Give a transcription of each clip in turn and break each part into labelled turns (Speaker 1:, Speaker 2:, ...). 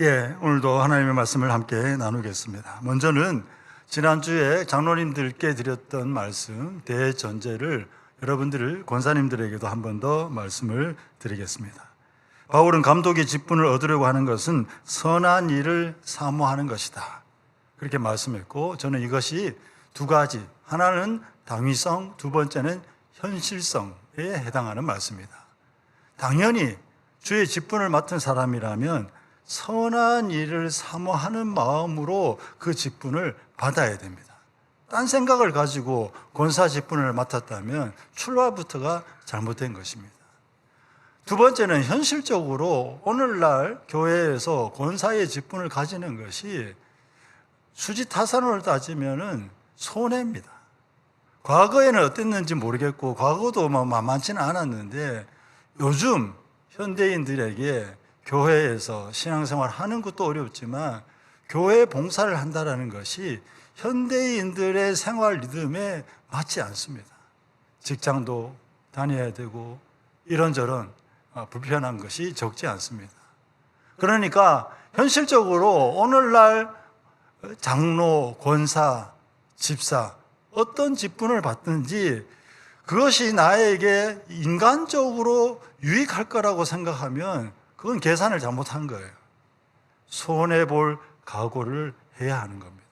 Speaker 1: 예, 오늘도 하나님의 말씀을 함께 나누겠습니다. 먼저는 지난주에 장로님들께 드렸던 말씀, 대전제를 여러분들, 권사님들에게도 한 번 더 말씀을 드리겠습니다. 바울은 감독의 직분을 얻으려고 하는 것은 선한 일을 사모하는 것이다. 그렇게 말씀했고, 저는 이것이 두 가지. 하나는 당위성, 두 번째는 현실성에 해당하는 말씀입니다. 당연히 주의 직분을 맡은 사람이라면 선한 일을 사모하는 마음으로 그 직분을 받아야 됩니다. 딴 생각을 가지고 권사 직분을 맡았다면 출발부터가 잘못된 것입니다. 두 번째는 현실적으로 오늘날 교회에서 권사의 직분을 가지는 것이 수지 타산을 따지면은 손해입니다. 과거에는 어땠는지 모르겠고 과거도 뭐 만만치는 않았는데 요즘 현대인들에게 교회에서 신앙생활 하는 것도 어렵지만 교회 봉사를 한다라는 것이 현대인들의 생활 리듬에 맞지 않습니다. 직장도 다녀야 되고 이런저런 어, 불편한 것이 적지 않습니다. 그러니까 현실적으로 오늘날 장로, 권사, 집사 어떤 직분을 받든지 그것이 나에게 인간적으로 유익할 거라고 생각하면 그건 계산을 잘못한 거예요. 손해 볼 각오를 해야 하는 겁니다.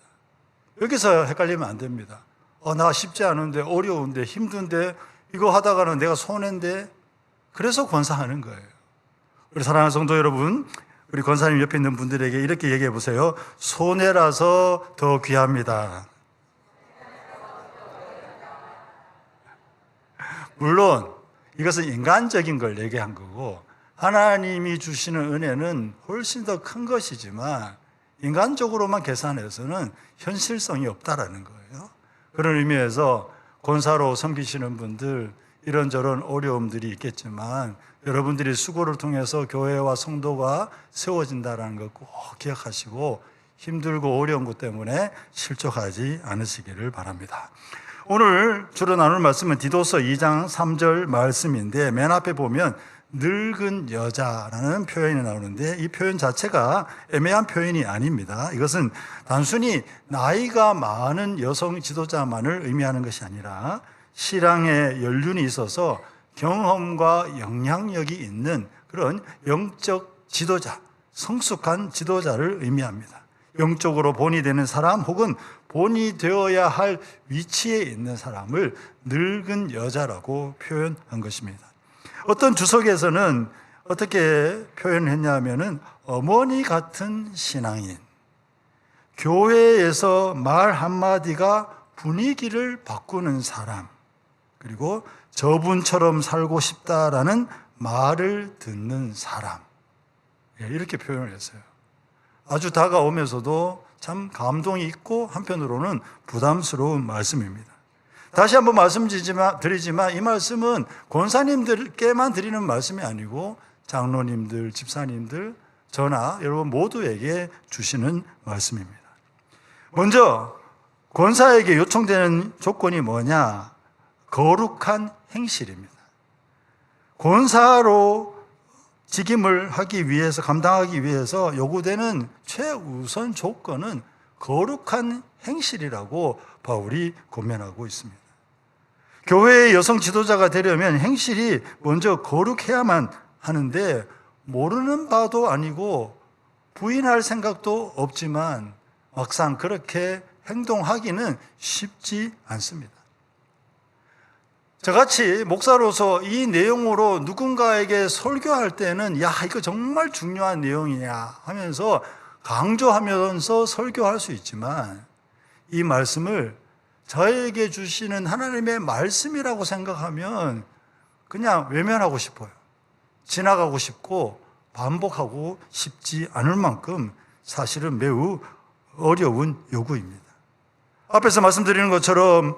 Speaker 1: 여기서 헷갈리면 안 됩니다. 어, 나 쉽지 않은데, 어려운데, 힘든데, 이거 하다가는 내가 손해인데, 그래서 권사하는 거예요. 우리 사랑하는 성도 여러분, 우리 권사님 옆에 있는 분들에게 이렇게 얘기해 보세요. 손해라서 더 귀합니다. 물론 이것은 인간적인 걸 얘기한 거고 하나님이 주시는 은혜는 훨씬 더 큰 것이지만 인간적으로만 계산해서는 현실성이 없다라는 거예요. 그런 의미에서 권사로 섬기시는 분들 이런저런 어려움들이 있겠지만 여러분들이 수고를 통해서 교회와 성도가 세워진다는 것꼭 기억하시고 힘들고 어려운 것 때문에 실족하지 않으시기를 바랍니다. 오늘 주로 나눌 말씀은 디도서 2장 3절 말씀인데 맨 앞에 보면 늙은 여자라는 표현이 나오는데 이 표현 자체가 애매한 표현이 아닙니다. 이것은 단순히 나이가 많은 여성 지도자만을 의미하는 것이 아니라 신앙에 연륜이 있어서 경험과 영향력이 있는 그런 영적 지도자, 성숙한 지도자를 의미합니다. 영적으로 본이 되는 사람 혹은 본이 되어야 할 위치에 있는 사람을 늙은 여자라고 표현한 것입니다. 어떤 주석에서는 어떻게 표현했냐면은 어머니 같은 신앙인. 교회에서 말 한마디가 분위기를 바꾸는 사람. 그리고 저분처럼 살고 싶다라는 말을 듣는 사람. 예, 이렇게 표현을 했어요. 아주 다가오면서도 참 감동이 있고 한편으로는 부담스러운 말씀입니다. 다시 한번 말씀드리지만 이 말씀은 권사님들께만 드리는 말씀이 아니고 장로님들, 집사님들, 저나 여러분 모두에게 주시는 말씀입니다. 먼저 권사에게 요청되는 조건이 뭐냐? 거룩한 행실입니다. 권사로 직임을 하기 위해서 감당하기 위해서 요구되는 최우선 조건은 거룩한 행실이라고 바울이 고면하고 있습니다. 교회의 여성 지도자가 되려면 행실이 먼저 거룩해야만 하는데 모르는 바도 아니고 부인할 생각도 없지만 막상 그렇게 행동하기는 쉽지 않습니다. 저같이 목사로서 이 내용으로 누군가에게 설교할 때는 야, 이거 정말 중요한 내용이냐 하면서 강조하면서 설교할 수 있지만 이 말씀을 저에게 주시는 하나님의 말씀이라고 생각하면 그냥 외면하고 싶어요. 지나가고 싶고 반복하고 싶지 않을 만큼 사실은 매우 어려운 요구입니다. 앞에서 말씀드리는 것처럼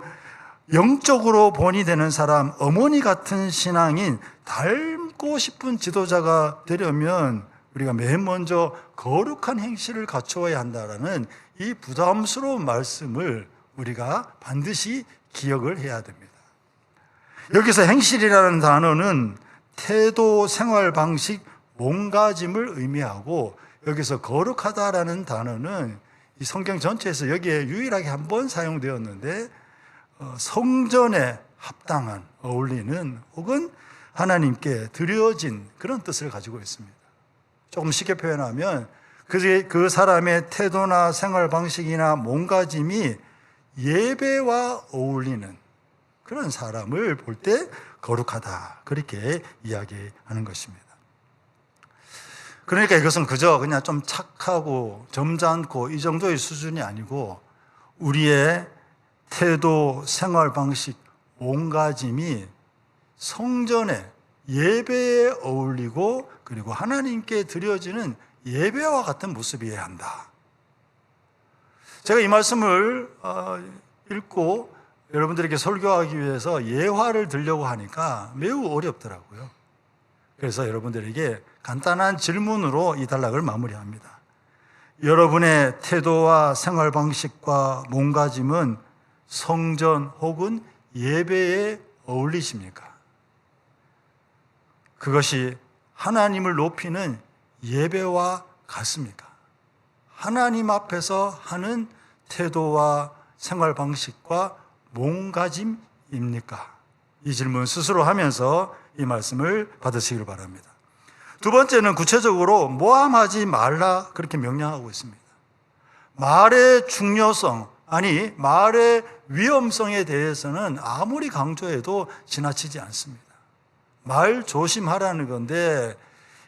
Speaker 1: 영적으로 본이 되는 사람, 어머니 같은 신앙인, 닮고 싶은 지도자가 되려면 우리가 맨 먼저 거룩한 행실을 갖추어야 한다라는 이 부담스러운 말씀을 우리가 반드시 기억을 해야 됩니다. 여기서 행실이라는 단어는 태도, 생활 방식, 몸가짐을 의미하고 여기서 거룩하다라는 단어는 이 성경 전체에서 여기에 유일하게 한 번 사용되었는데 어, 성전에 합당한 어울리는 혹은 하나님께 드려진 그런 뜻을 가지고 있습니다. 조금 쉽게 표현하면 그, 그 사람의 태도나 생활 방식이나 몸가짐이 예배와 어울리는 그런 사람을 볼 때 거룩하다. 그렇게 이야기하는 것입니다. 그러니까 이것은 그저 그냥 좀 착하고 점잖고 이 정도의 수준이 아니고 우리의 태도, 생활 방식, 몸가짐이 성전에 예배에 어울리고 그리고 하나님께 드려지는 예배와 같은 모습이어야 한다. 제가 이 말씀을 어, 읽고 여러분들에게 설교하기 위해서 예화를 들려고 하니까 매우 어렵더라고요. 그래서 여러분들에게 간단한 질문으로 이 단락을 마무리합니다. 여러분의 태도와 생활 방식과 몸가짐은 성전 혹은 예배에 어울리십니까? 그것이 하나님을 높이는 예배와 같습니까? 하나님 앞에서 하는 태도와 생활 방식과 몸가짐입니까? 이 질문 스스로 하면서 이 말씀을 받으시길 바랍니다. 두 번째는 구체적으로 모함하지 말라 그렇게 명령하고 있습니다. 말의 중요성, 아니, 말의 위험성에 대해서는 아무리 강조해도 지나치지 않습니다. 말 조심하라는 건데,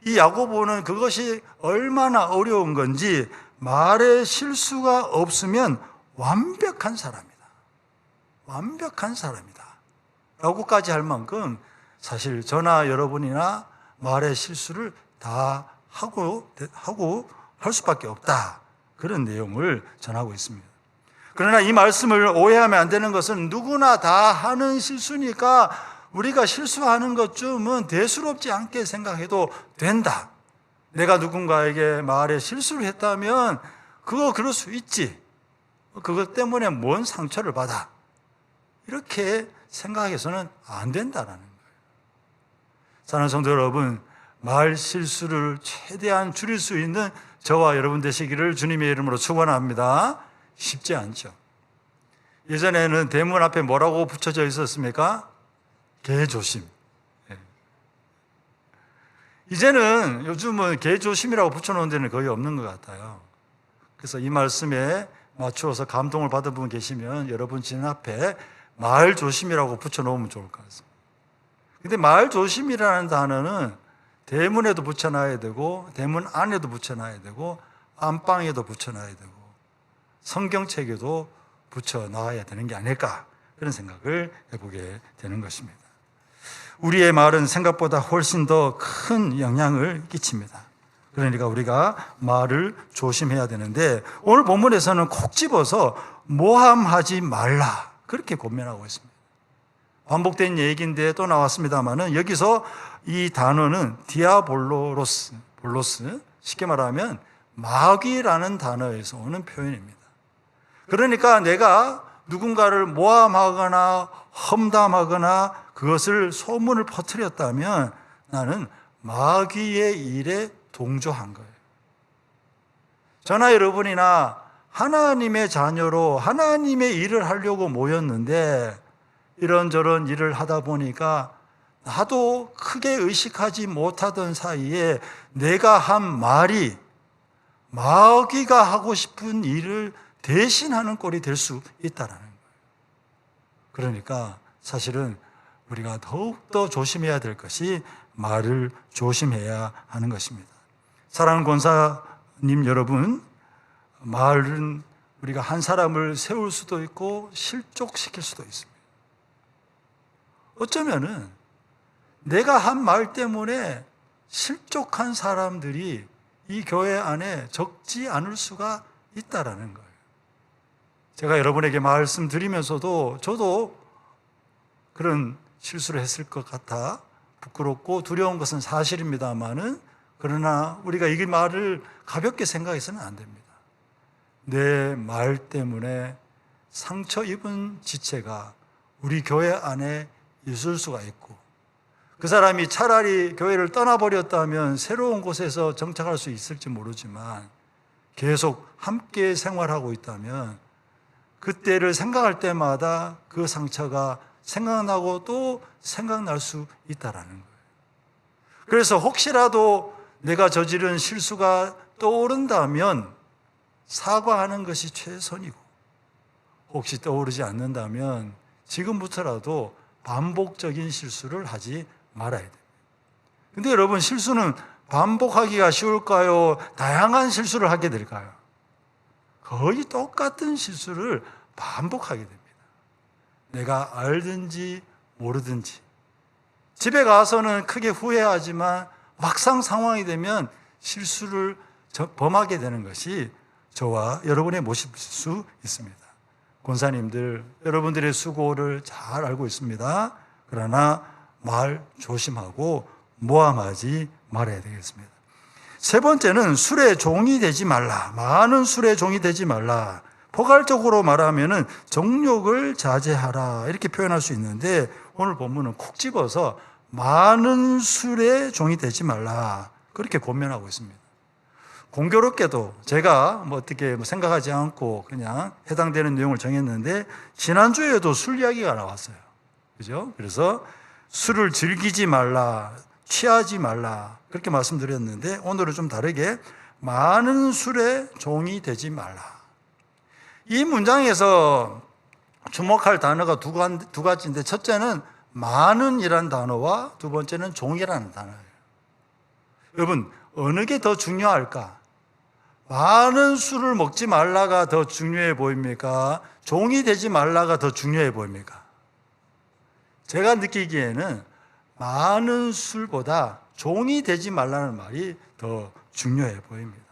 Speaker 1: 이 야고보는 그것이 얼마나 어려운 건지 말에 실수가 없으면 완벽한 사람이다. 완벽한 사람이다. 라고까지 할 만큼 사실 저나 여러분이나 말의 실수를 다 하고, 하고 할 수밖에 없다. 그런 내용을 전하고 있습니다. 그러나 이 말씀을 오해하면 안 되는 것은 누구나 다 하는 실수니까 우리가 실수하는 것쯤은 대수롭지 않게 생각해도 된다. 내가 누군가에게 말에 실수를 했다면 그거 그럴 수 있지. 그것 때문에 뭔 상처를 받아. 이렇게 생각해서는 안 된다라는 거예요. 사랑하는 성도 여러분, 말 실수를 최대한 줄일 수 있는 저와 여러분 되시기를 주님의 이름으로 축원합니다. 쉽지 않죠. 예전에는 대문 앞에 뭐라고 붙여져 있었습니까? 개 조심. 예. 이제는 요즘은 개 조심이라고 붙여놓은 데는 거의 없는 것 같아요. 그래서 이 말씀에 맞추어서 감동을 받은 분 계시면 여러분 진 앞에 말 조심이라고 붙여놓으면 좋을 것 같습니다. 근데 말 조심이라는 단어는 대문에도 붙여놔야 되고, 대문 안에도 붙여놔야 되고, 안방에도 붙여놔야 되고, 성경책에도 붙여놔야 되는 게 아닐까. 그런 생각을 해보게 되는 것입니다. 우리의 말은 생각보다 훨씬 더 큰 영향을 끼칩니다. 그러니까 우리가 말을 조심해야 되는데 오늘 본문에서는 콕 집어서 모함하지 말라 그렇게 권면하고 있습니다. 반복된 얘기인데 또 나왔습니다만은 여기서 이 단어는 디아볼로로스 볼로스 쉽게 말하면 마귀라는 단어에서 오는 표현입니다. 그러니까 내가 누군가를 모함하거나 험담하거나 그것을 소문을 퍼뜨렸다면 나는 마귀의 일에 동조한 거예요. 저나 여러분이나 하나님의 자녀로 하나님의 일을 하려고 모였는데 이런저런 일을 하다 보니까 나도 크게 의식하지 못하던 사이에 내가 한 말이 마귀가 하고 싶은 일을 대신하는 꼴이 될 수 있다라는 거예요. 그러니까 사실은 우리가 더욱더 조심해야 될 것이 말을 조심해야 하는 것입니다. 사랑하는 권사님 여러분, 말은 우리가 한 사람을 세울 수도 있고 실족시킬 수도 있습니다. 어쩌면은 내가 한 말 때문에 실족한 사람들이 이 교회 안에 적지 않을 수가 있다라는 거예요. 제가 여러분에게 말씀드리면서도 저도 그런 실수를 했을 것 같아 부끄럽고 두려운 것은 사실입니다만은 그러나 우리가 이 말을 가볍게 생각해서는 안 됩니다. 내 말 때문에 상처 입은 지체가 우리 교회 안에 있을 수가 있고 그 사람이 차라리 교회를 떠나버렸다면 새로운 곳에서 정착할 수 있을지 모르지만 계속 함께 생활하고 있다면 그때를 생각할 때마다 그 상처가 생각나고 또 생각날 수 있다라는 거예요. 그래서 혹시라도 내가 저지른 실수가 떠오른다면 사과하는 것이 최선이고 혹시 떠오르지 않는다면 지금부터라도 반복적인 실수를 하지 말아야 됩니다. 근데 여러분 실수는 반복하기가 쉬울까요? 다양한 실수를 하게 될까요? 거의 똑같은 실수를 반복하게 됩니다. 내가 알든지 모르든지 집에 가서는 크게 후회하지만 막상 상황이 되면 실수를 저- 범하게 되는 것이 저와 여러분의 모습일 수 있습니다. 권사님들, 여러분들의 수고를 잘 알고 있습니다. 그러나 말 조심하고 모함하지 말아야 되겠습니다. 세 번째는 술의 종이 되지 말라. 많은 술의 종이 되지 말라. 포괄적으로 말하면은 정욕을 자제하라. 이렇게 표현할 수 있는데 오늘 본문은 콕 집어서 많은 술의 종이 되지 말라. 그렇게 권면하고 있습니다. 공교롭게도 제가 뭐 어떻게 뭐 생각하지 않고 그냥 해당되는 내용을 정했는데 지난주에도 술 이야기가 나왔어요. 그죠? 그래서 술을 즐기지 말라, 취하지 말라. 그렇게 말씀드렸는데 오늘은 좀 다르게 많은 술의 종이 되지 말라. 이 문장에서 주목할 단어가 두 가지인데 첫째는 많은이란 단어와 두 번째는 종이라는 단어예요. 여러분 어느 게 더 중요할까? 많은 술을 먹지 말라가 더 중요해 보입니까? 종이 되지 말라가 더 중요해 보입니까? 제가 느끼기에는 많은 술보다 종이 되지 말라는 말이 더 중요해 보입니다.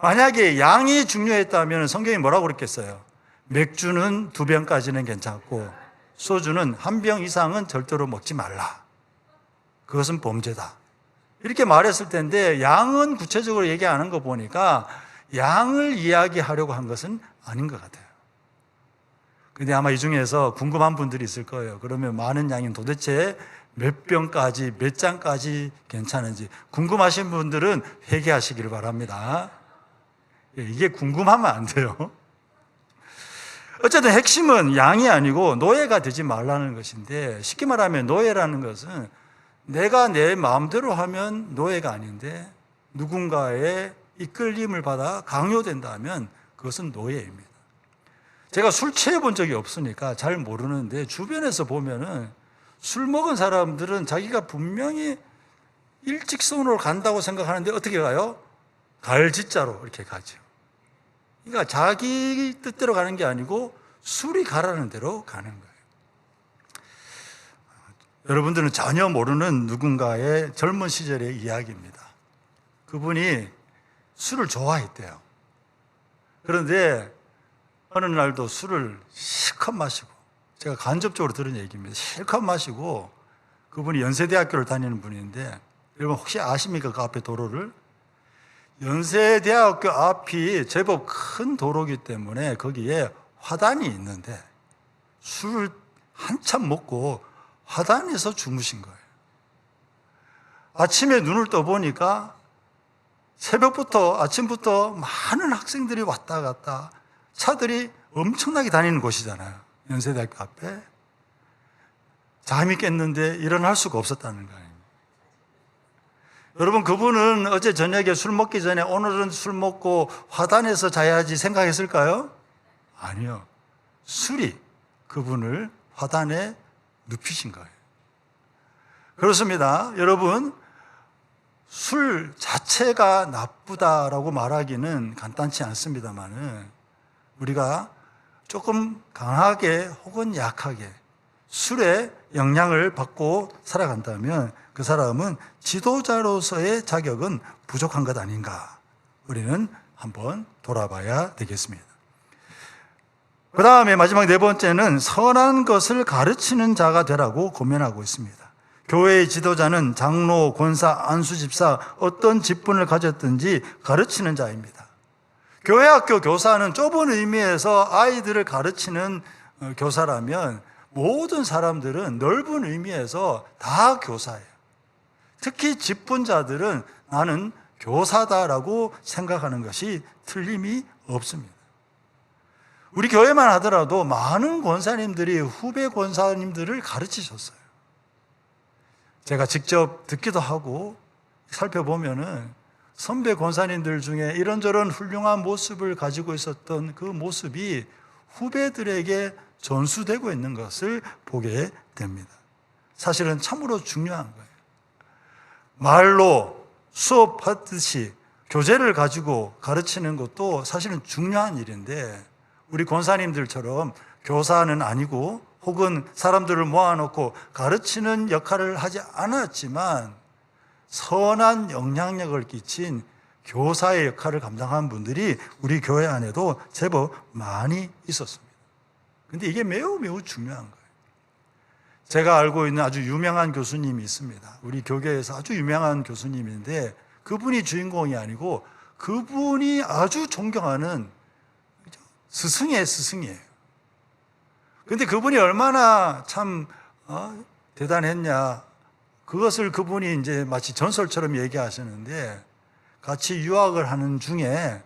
Speaker 1: 만약에 양이 중요했다면 성경이 뭐라고 그랬겠어요? 맥주는 두 병까지는 괜찮고 소주는 한 병 이상은 절대로 먹지 말라. 그것은 범죄다. 이렇게 말했을 텐데 양은 구체적으로 얘기하는 거 보니까 양을 이야기하려고 한 것은 아닌 것 같아요. 근데 아마 이 중에서 궁금한 분들이 있을 거예요. 그러면 많은 양이 도대체 몇 병까지, 몇 잔까지 괜찮은지 궁금하신 분들은 회개하시기를 바랍니다. 예, 이게 궁금하면 안 돼요. 어쨌든 핵심은 양이 아니고 노예가 되지 말라는 것인데 쉽게 말하면 노예라는 것은 내가 내 마음대로 하면 노예가 아닌데 누군가의 이끌림을 받아 강요된다면 그것은 노예입니다. 제가 술 취해 본 적이 없으니까 잘 모르는데 주변에서 보면은 술 먹은 사람들은 자기가 분명히 일직선으로 간다고 생각하는데 어떻게 가요? 갈짓자로 이렇게 가죠. 그러니까 자기 뜻대로 가는 게 아니고 술이 가라는 대로 가는 거예요. 여러분들은 전혀 모르는 누군가의 젊은 시절의 이야기입니다. 그분이 술을 좋아했대요. 그런데 어느 날도 술을 실컷 마시고 제가 간접적으로 들은 얘기입니다. 실컷 마시고 그분이 연세대학교를 다니는 분인데 여러분 혹시 아십니까? 그 앞에 도로를? 연세대학교 앞이 제법 큰 도로기 때문에 거기에 화단이 있는데 술을 한참 먹고 화단에서 주무신 거예요. 아침에 눈을 떠보니까 새벽부터 아침부터 많은 학생들이 왔다 갔다 차들이 엄청나게 다니는 곳이잖아요. 연세대학교 앞에. 잠이 깼는데 일어날 수가 없었다는 거예요. 여러분, 그분은 어제 저녁에 술 먹기 전에 오늘은 술 먹고 화단에서 자야지 생각했을까요? 아니요. 술이 그분을 화단에 눕히신 거예요. 그렇습니다. 여러분, 술 자체가 나쁘다라고 말하기는 간단치 않습니다만은 우리가 조금 강하게 혹은 약하게 술의 영향을 받고 살아간다면 그 사람은 지도자로서의 자격은 부족한 것 아닌가. 우리는 한번 돌아봐야 되겠습니다. 그 다음에 마지막 네 번째는 선한 것을 가르치는 자가 되라고 고면하고 있습니다. 교회의 지도자는 장로, 권사, 안수집사 어떤 직분을 가졌든지 가르치는 자입니다. 교회 학교 교사는 좁은 의미에서 아이들을 가르치는 어, 교사라면 모든 사람들은 넓은 의미에서 다 교사예요. 특히 직분자들은 나는 교사다라고 생각하는 것이 틀림이 없습니다. 우리 교회만 하더라도 많은 권사님들이 후배 권사님들을 가르치셨어요. 제가 직접 듣기도 하고 살펴보면은 선배 권사님들 중에 이런저런 훌륭한 모습을 가지고 있었던 그 모습이 후배들에게 전수되고 있는 것을 보게 됩니다. 사실은 참으로 중요한 거예요. 말로 수업하듯이 교재를 가지고 가르치는 것도 사실은 중요한 일인데 우리 권사님들처럼 교사는 아니고 혹은 사람들을 모아놓고 가르치는 역할을 하지 않았지만 선한 영향력을 끼친 교사의 역할을 감당한 분들이 우리 교회 안에도 제법 많이 있었습니다. 근데 이게 매우 매우 중요한 거예요. 제가 알고 있는 아주 유명한 교수님이 있습니다. 우리 교계에서 아주 유명한 교수님인데 그분이 주인공이 아니고 그분이 아주 존경하는 스승의 스승이에요. 근데 그분이 얼마나 참 어, 대단했냐. 그것을 그분이 이제 마치 전설처럼 얘기하시는데 같이 유학을 하는 중에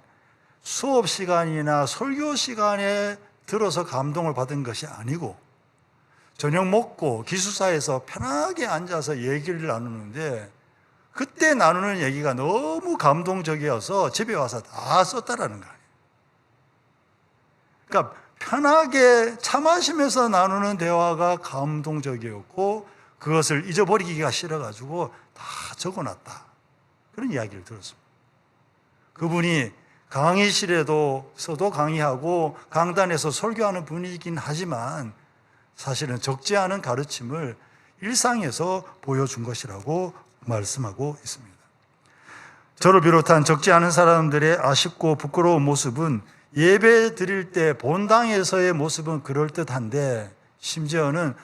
Speaker 1: 수업 시간이나 설교 시간에 들어서 감동을 받은 것이 아니고 저녁 먹고 기숙사에서 편하게 앉아서 얘기를 나누는데 그때 나누는 얘기가 너무 감동적이어서 집에 와서 다 썼다라는 거 아니에요. 그러니까 편하게 차 마시면서 나누는 대화가 감동적이었고 그것을 잊어버리기가 싫어가지고 다 적어놨다. 그런 이야기를 들었습니다. 그분이 강의실에도 서도 강의하고 강단에서 설교하는 분이긴 하지만 사실은 적지 않은 가르침을 일상에서 보여준 것이라고 말씀하고 있습니다. 저를 비롯한 적지 않은 사람들의 아쉽고 부끄러운 모습은 예배 드릴 때 본당에서의 모습은 그럴듯한데 심지어는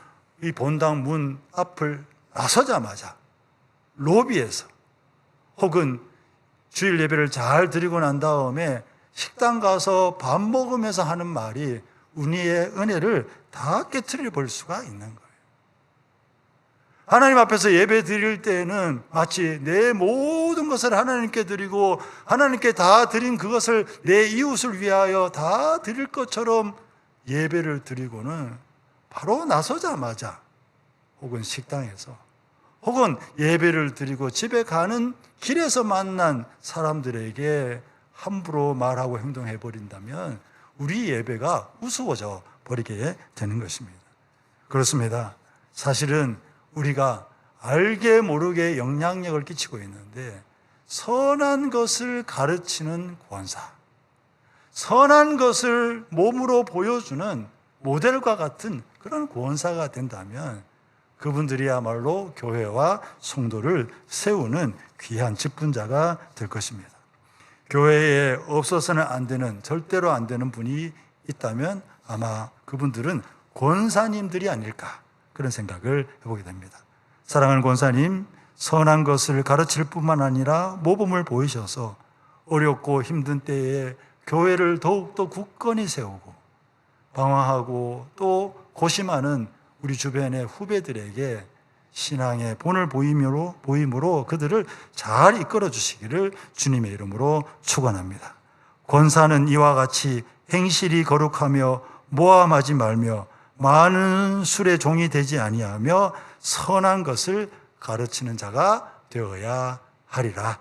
Speaker 1: 이 본당 문 앞을 나서자마자 로비에서 혹은 주일 예배를 잘 드리고 난 다음에 식당 가서 밥 먹으면서 하는 말이 우리의 은혜를 다 깨뜨려 볼 수가 있는 거예요. 하나님 앞에서 예배 드릴 때는 마치 내 모든 것을 하나님께 드리고 하나님께 다 드린 그것을 내 이웃을 위하여 다 드릴 것처럼 예배를 드리고는 바로 나서자마자 혹은 식당에서 혹은 예배를 드리고 집에 가는 길에서 만난 사람들에게 함부로 말하고 행동해 버린다면 우리 예배가 우스워져 버리게 되는 것입니다. 그렇습니다. 사실은 우리가 알게 모르게 영향력을 끼치고 있는데 선한 것을 가르치는 권사, 선한 것을 몸으로 보여주는 모델과 같은 그런 권사가 된다면 그분들이야말로 교회와 성도를 세우는 귀한 직분자가 될 것입니다. 교회에 없어서는 안 되는, 절대로 안 되는 분이 있다면 아마 그분들은 권사님들이 아닐까 그런 생각을 해보게 됩니다. 사랑하는 권사님, 선한 것을 가르칠 뿐만 아니라 모범을 보이셔서 어렵고 힘든 때에 교회를 더욱더 굳건히 세우고 방황하고 또 고심하는 우리 주변의 후배들에게 신앙의 본을 보임으로, 보임으로 그들을 잘 이끌어 주시기를 주님의 이름으로 축원합니다. 권사는 이와 같이 행실이 거룩하며 모함하지 말며 많은 술의 종이 되지 아니하며 선한 것을 가르치는 자가 되어야 하리라